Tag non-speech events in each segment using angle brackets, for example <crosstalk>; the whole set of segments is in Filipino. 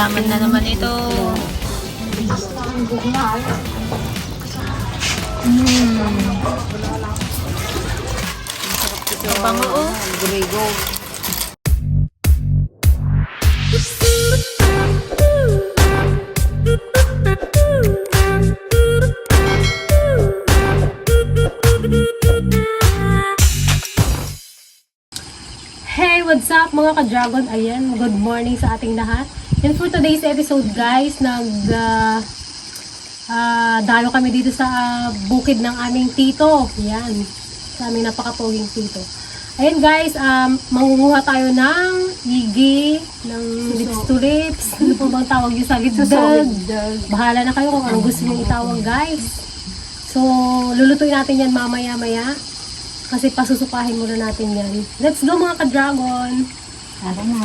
halaman na naman ito. Mm. Bango oh. Grigo. Hey, what's up mga ka-dragon? Ayan, good morning sa ating lahat. And for today's episode guys, nag ah, ah, dalo kami dito sa ah, bukid ng aming tito. Ayan, sa aming napakapoging tito. Ayan guys, um, mangunguha tayo ng igi, ng lips to lips. Ano po bang tawag yung sa ligdag? Bahala na kayo kung anong gusto nyo itawag guys. So, lulutuin natin yan mamaya-maya. Kasi pasusukahin muna natin yan. Let's go mga ka-dragon! Tara na.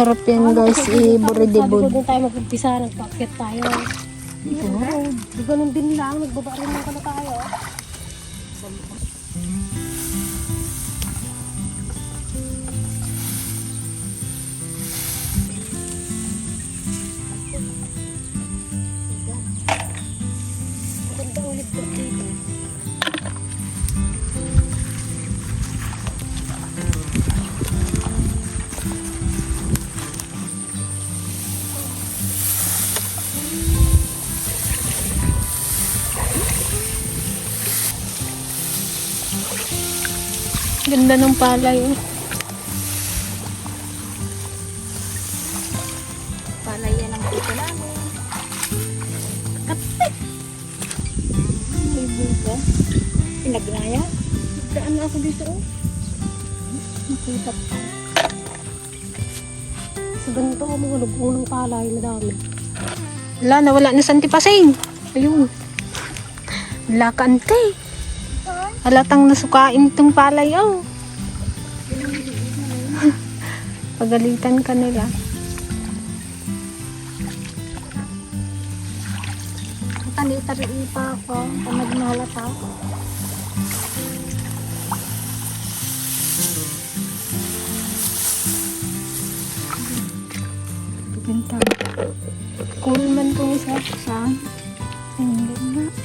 Masarap yan guys, i-buridibod. Sabi ko din tayo mag-umpisa, nagpakit tayo. Di ganun din lang, nagbaba rin lang na tayo. Ganda Ganda ng palay. oh. Palay yan ang tito namin. May buka. Pinagnaya. Daan na ako dito oh. Nakita pa. Sa ganito ako mga lugunang palay na dami. Wala, nawala na sa antipasing. Ayun. Wala ka ante. Halatang nasukain itong palay, oh. Pagalitan ka nila. Tali-tali pa ako. Tamad na halata. Ganda. Cool man kung isa. Saan? Hindi na.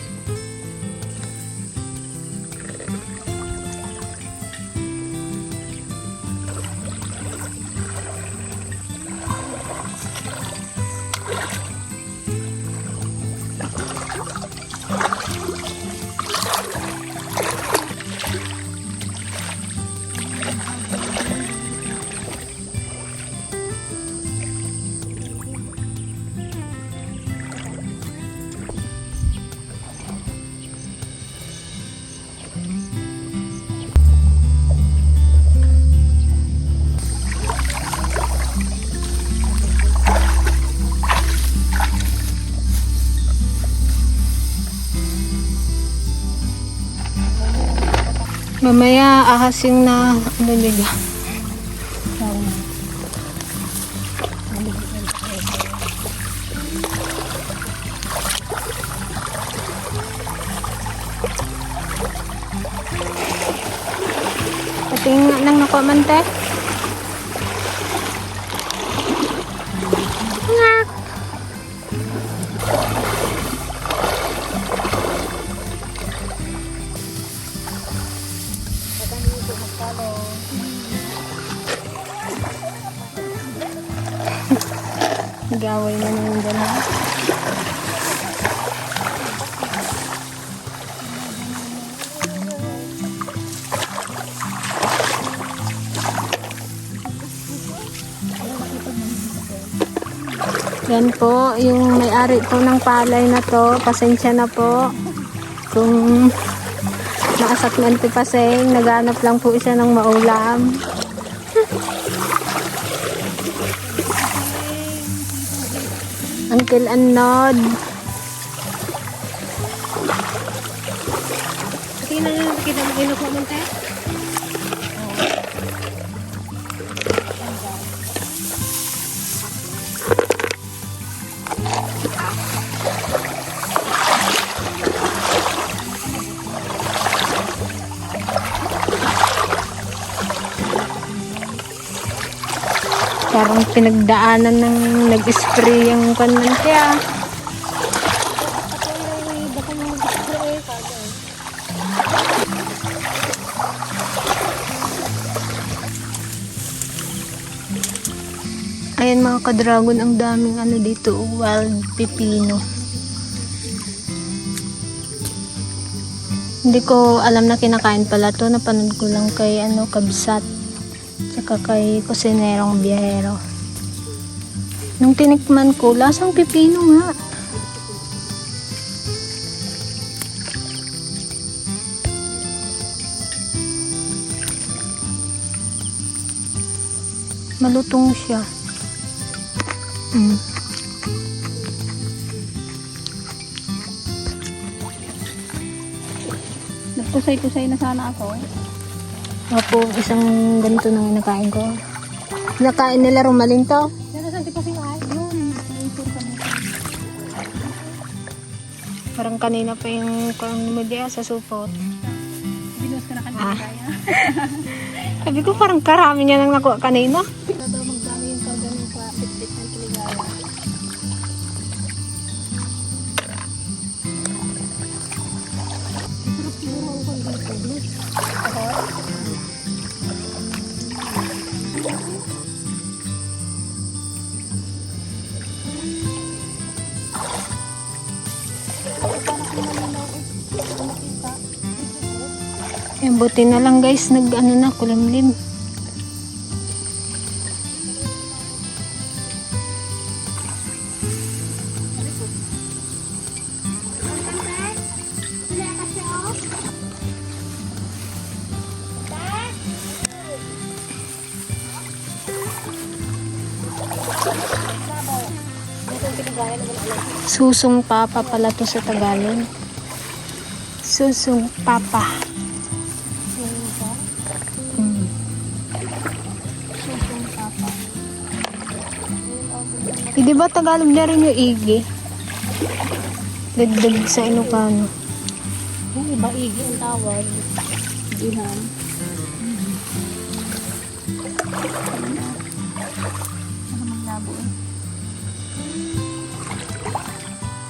Mamaya ahasin na ano nila. Pating nga nang nakuha Follow. Gaway na yung gano'n. Yan po, yung may-ari po ng palay na to, pasensya na po. Kung nakasak na antipaseng, naghanap lang po siya ng maulam. Uncle Anod. Tingnan na, kita mo kinukuha mo tayo. Pinagdaanan ng nag-spray yung kanan kaya. Ayan mga ka-dragon, ang daming ano dito, wild pipino. Hindi ko alam na kinakain pala to. Napanood ko lang kay ano, kabsat. Tsaka kay kusinerong biyahero. Nung tinikman ko, lasang pipino nga. Malutong siya. Mm. Nagkusay-kusay na sana ako. Opo, isang ganito nang nakain ko. Nakain nila rumalin to. Pero sa antipasing ay, Parang kanina pa yung kung mo diya sa supot. Binuhos ko na kanina Ah. kaya. <laughs> Sabi ko parang karami niya nang nakuha kanina. Buti na lang guys, nag ano na, kulimlim. Susong papa pala to sa Tagalog. Susong papa. Di ba Tagalog na rin yung igi? Dagdag sa Ilocano. Yung iba igi ang tawag. Dihan.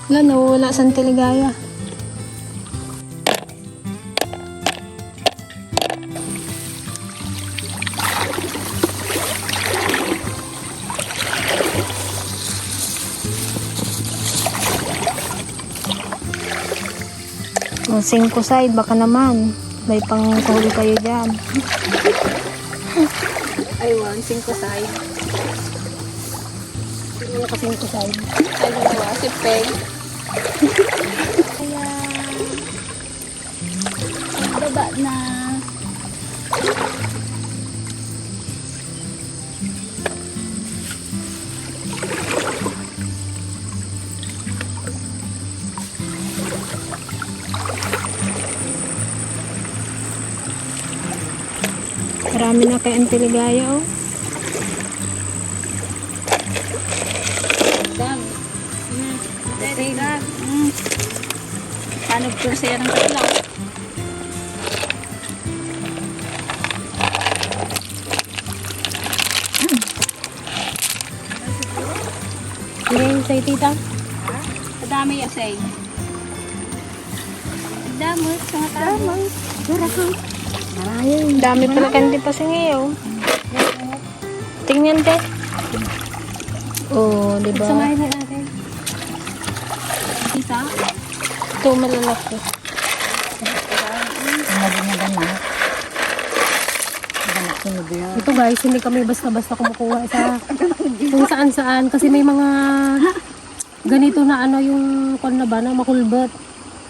Wala, nawawala sa Antiligaya. 5 side, baka naman. May pangkuhuli kayo dyan. I want 5 side. Sino ka 5 side? Ay, dalawa, si Peg. Kay Antiligaya, oh. Dam. Mm. Very good. Mm. Po siya ng kailaw? Ngayon sa tita. Kadami yung say. Damos, mga damos. Durahang. Ang dami pala kandi pa singayaw. Tingnan te. Oh, di ba? Samahin na natin. Isa. Ito malalaki. Ito guys, hindi kami basta-basta kumukuha sa <laughs> kung saan saan kasi may mga ganito na ano yung kon na ba na makulbot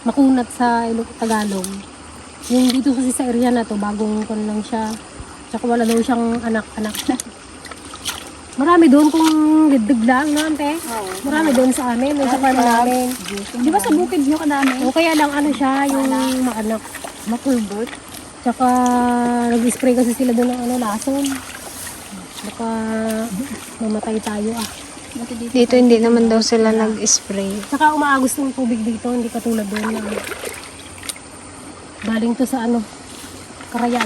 makunat sa Tagalog yung dito kasi sa area na to bagong kon lang siya tsaka wala daw siyang anak-anak <laughs> marami doon kung ligdig lang no ante Oo. marami doon sa amin doon sa farm namin Di ba sa bukid nyo kadami? o kaya lang ano siya yung maanak Makulbot. Tsaka nag-spray kasi sila doon ng ano, lason. Baka mamatay tayo ah. Dito. Dito hindi naman daw sila nag-spray. Tsaka umaagos ng tubig dito, hindi katulad doon na galing to sa ano, karayan.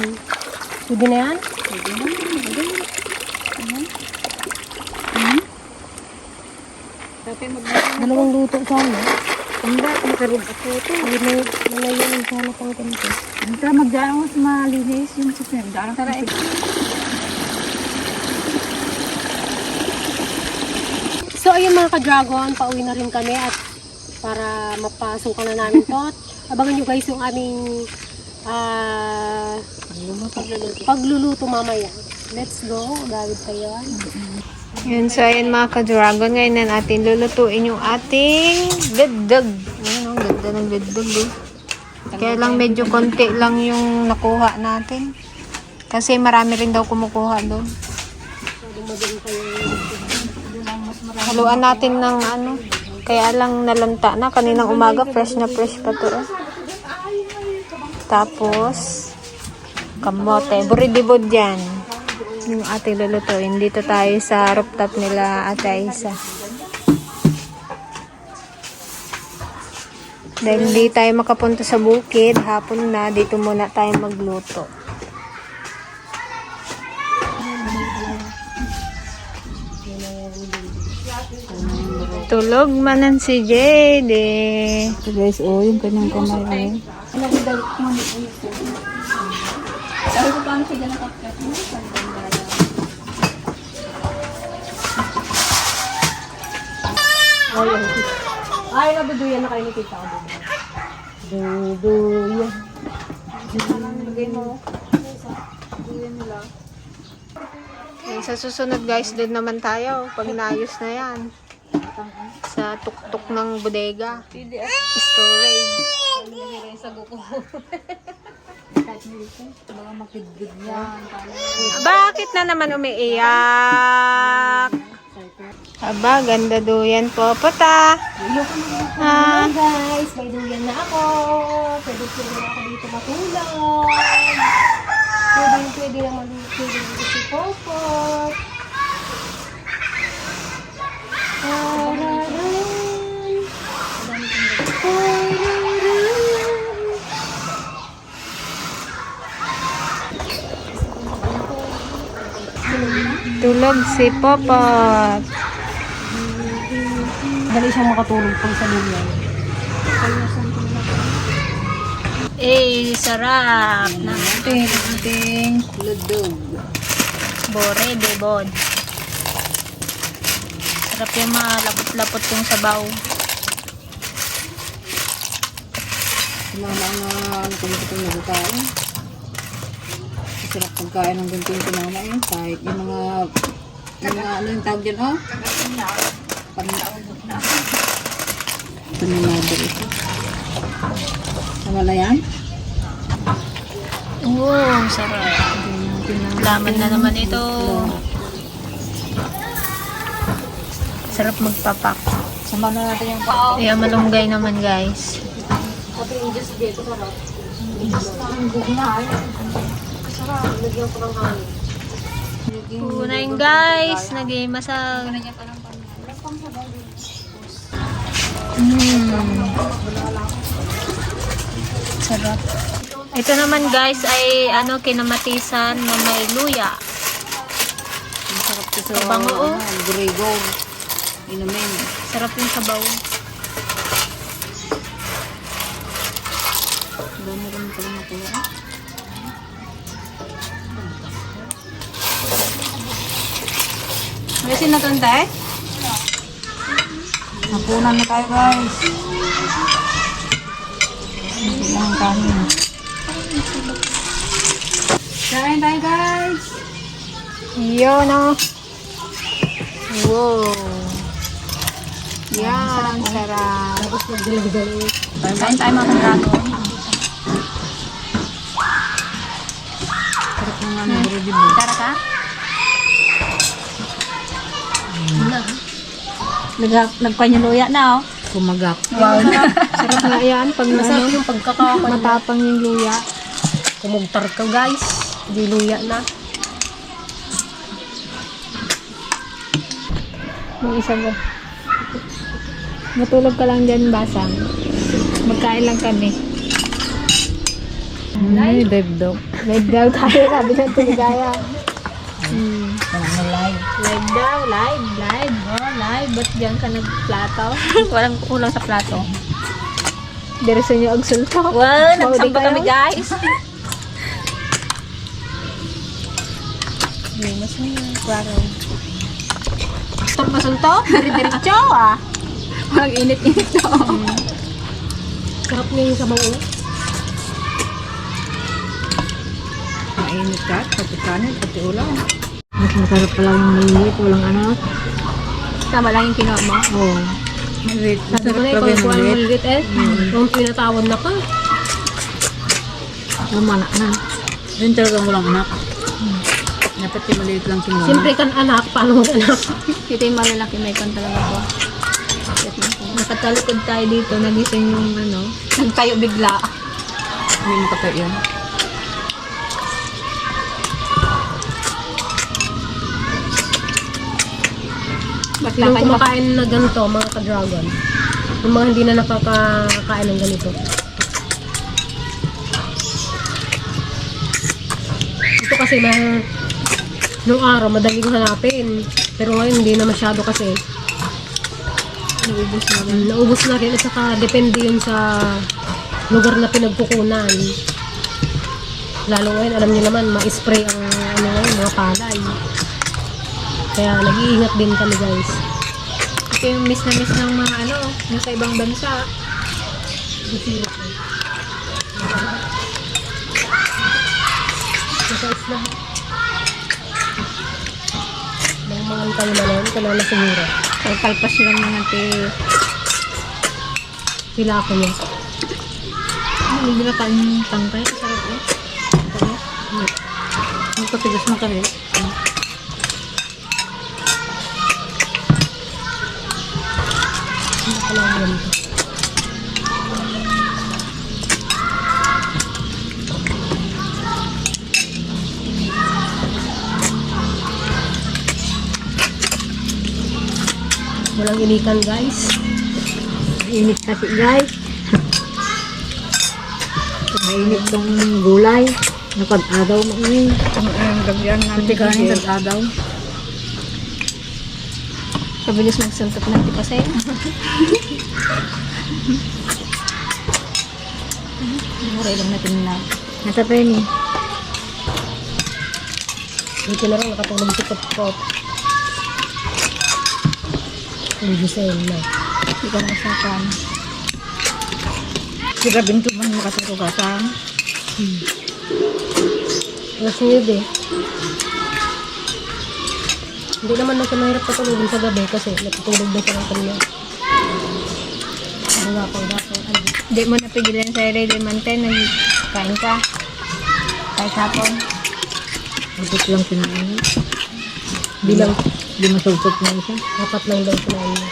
Pwede na yan? Pwede na. Pwede na. Ayan. Mag Dalawang luto sana. Hindi, magkaroon ako ito. May nalayan sana pang ganito. Hindi magdaan mo sa malinis yung sasyan. Daan ka rin. So ayun mga ka-dragon, pauwi na rin kami at para mapasukan na namin to. Abangan nyo guys yung aming ah pagluluto. pagluluto mamaya. Let's go, gamit tayo. Yun, so ayan mga ka-dragon, ngayon na natin lulutuin yung ating dagdag. Ayan, ang ganda ng dagdag eh. Kaya lang medyo konti lang yung nakuha natin. Kasi marami rin daw kumukuha doon. Haluan natin ng ano. Kaya lang nalanta na. Kaninang umaga, fresh na fresh pa to. eh. Tapos, kamote. Buridibod yan. Yung ating lulutuin. Dito tayo sa rooftop nila Ate Aisa. Dahil hindi tayo makapunta sa bukid, hapon na, dito muna tayo magluto. Tulog manan si JD. Ito guys, oh, yung kanyang kamay. Oh. Ano mo ni mo? Ayun. Ay, nabuduyan na kayo nakita ko doon. Duduyan. Yan, sa susunod guys, doon naman tayo. Pag naayos na yan. Sa tuktok ng bodega. Storage. Bakit na naman umiiyak? Aba, ganda duyan po. Puta. Ah, guys, may duyan na ako. Pwede pwede na ako dito matulog. Pwede pwede naman pwede dito si Popot. Tulog si Popot. Dali siyang makatulog pag sa duyan. Eh, sarap. Natin, ating Ludog. bore de bod. Sarap yung malapot-lapot yung sabaw. Mama ang uh, ano kung ito nagkain. Masarap pagkain ng yung mama yun. Kahit yung mga yung mga ano yung tawag dyan, oh. Pan- Panimado ito. Tama na yan? Oo, sarap. Laman na naman ito. Sarap magpapak. Sama na natin yung Kaya malunggay naman guys. Pati yung just dito sarap. Unayin guys, nag-imasag. Mm. Sarap. Ito naman guys ay ano kinamatisan na may luya. Masarap ito sa Mabango, oh. ano, Grego. Inumin. Sarap yung sabaw. Dami rin pala nakuha. Resin na tanda eh? Napunan na tayo guys. Ang kanin. Kain tayo guys. Yun oh. Wow. Yan, sarap. Kain tayo mga ka-dragon. Sarap ready mo. Tara ka? Nag Nagpanyaluya na oh. Kumagap. Wow. <laughs> Sarap nga yan. Pag Masarap ano, yung pagkakakan. matapang yung luya. Kumugtar ka guys. Di luya na. Yung isa ba? Matulog ka lang dyan, basang. Magkain lang kami. Ay, dive dog. Live daw tayo, sabi ng tuligaya. Hmm. Na live. Daw, live, live. Oh, live. Ba't dyan ka nagplato? <laughs> Walang kulang sa plato. Direso nyo ang sulto. Wow, nagsamba kami guys. Limas mo yun. Klaro. Ito pa sulto? Dire-diretso ah. Walang init-init to. Sarap niya yung sabaw. oh. Mainit ka, pati kanin, pati ulam. Mas masarap pala yung lilit. Walang ano. Tama lang yung kinuha mo. Oo. Oh. Malit. Sabi ko na ikaw yung kuhan mo ulit eh. Kung pinatawan na ka. Tama na na. Yun talagang walang anak. Dapat yung maliit lang kinuha. Siyempre kan anak, paano mag anak? Ito yung malalaki may kon talaga po. Nakatalikod tayo dito. Nagising yung ano. Nagtayo bigla. Hindi makatayo mo? kumakain na ganito, mga ka-dragon? Yung mga hindi na nakakakain ng ganito. Ito kasi may nung araw madaling hanapin. Pero ngayon hindi na masyado kasi. Naubos na Mm, naubos na rin at saka depende yun sa lugar na pinagkukunan. Lalo ngayon, alam niyo naman, ma-spray ang ano ngayon, mga palay. Kaya nag-iingat din kami guys. Ito yung miss na miss ng mga ano. Nasa ibang bansa. Nasa isla. Mga mga tayo na lang, ito na na siguro. Kalkalpas lang mga te. Pila ako niya. Ano, hindi na kain yung tangkay. Sarap eh. Ang katigas mo kami. Walang inikan guys. Mainit kasi guys. Mainit tong gulay. Nakad-adaw mo yun. Ano yung gagyan namin. Pati kanin, tag-adaw. Kabilis magsuntok ng tipasay. Muray lang natin na. Nasa penny. Dito na lang nakatulog si Pot-Pot. Nagising na. Hindi ka nasakan. Binto man makaturugasan. Alas 9 eh. Hindi naman na mahirap patulogin sa gabi kasi natutulog na ng kanya. Wala pang dapat. Ano? Hindi mo napigilan sa ere de mante. Nagkain ka. Kahit hapon. Ubus lang kinain. Bilang, Hindi masultot na isa. apat lang daw kinain niya.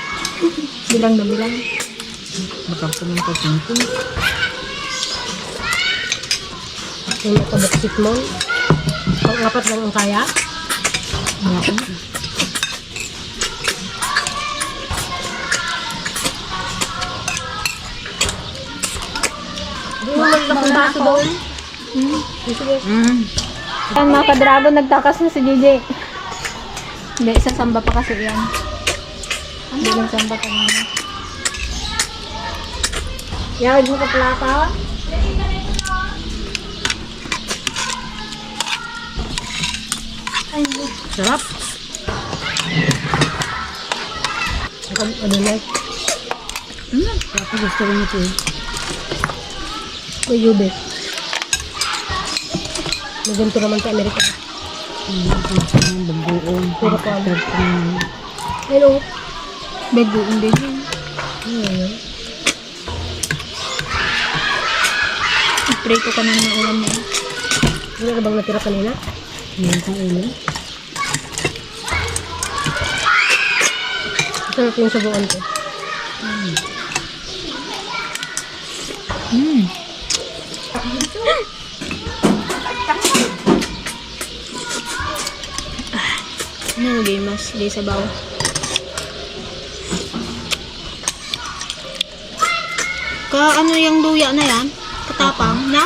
Bilang na bilang. Makapon ng pasinto. Yung nakabuksit mo. Pang-apat lang ang kaya. Ako. Hindi mo lang ng baso doon. Sige. Mm. Yan mga ka-dragon, nagtakas na si JJ. Hindi, sasamba pa kasi yan. Hindi lang samba ka naman. Yawid mo ka plata. Sarap. Ano, ano na? Mm. Sarap na gusto rin ito eh. May yube. May ganito naman sa Amerika. Bagoong. Ko ano. Sarap naman. Hello. Bagoong din yun. Ayun. Prito ka na ng ulam mo. Wala ka bang natira kanina? Hindi kang ulo. Sarap yung sabuan ko. Hmm. Ano lagay mas? Lagay sa baw. Ka ano yung luya na yan? Katapang na?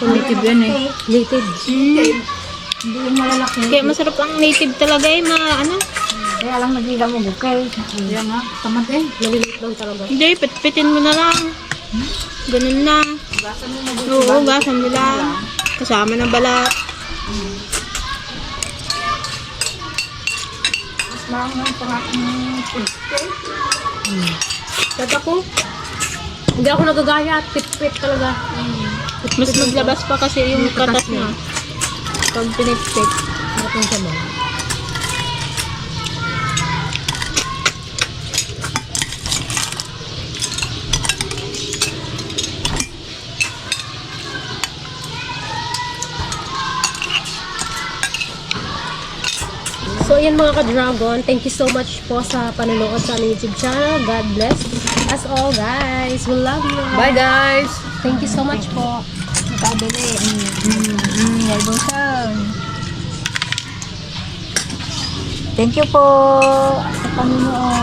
Native yan eh. Native. Mm. Hindi yung malalaki. Kaya masarap ang native talaga eh, ma ano? Kaya lang nagila mo bukay. Kaya nga, tamad eh. Nalilit lang talaga. Hindi, pitpitin mo na lang. Ganun na. Gasan mo na Oo, gasan mo lang. Kasama ng balat. Mas maangang pangat ng food. Kaya ako, hindi ako nagagaya. Pit-pit talaga. Mas maglabas pa kasi yung katas niya. Pag pinipit. Sarap yung sabaw. So, ayan mga ka-dragon. Thank you so much po sa panonood sa aming YouTube channel. God bless us all, guys. We love you. Bye guys! Thank you so much po. Nakabili. Mm, mm, mm. Thank you po sa panonood.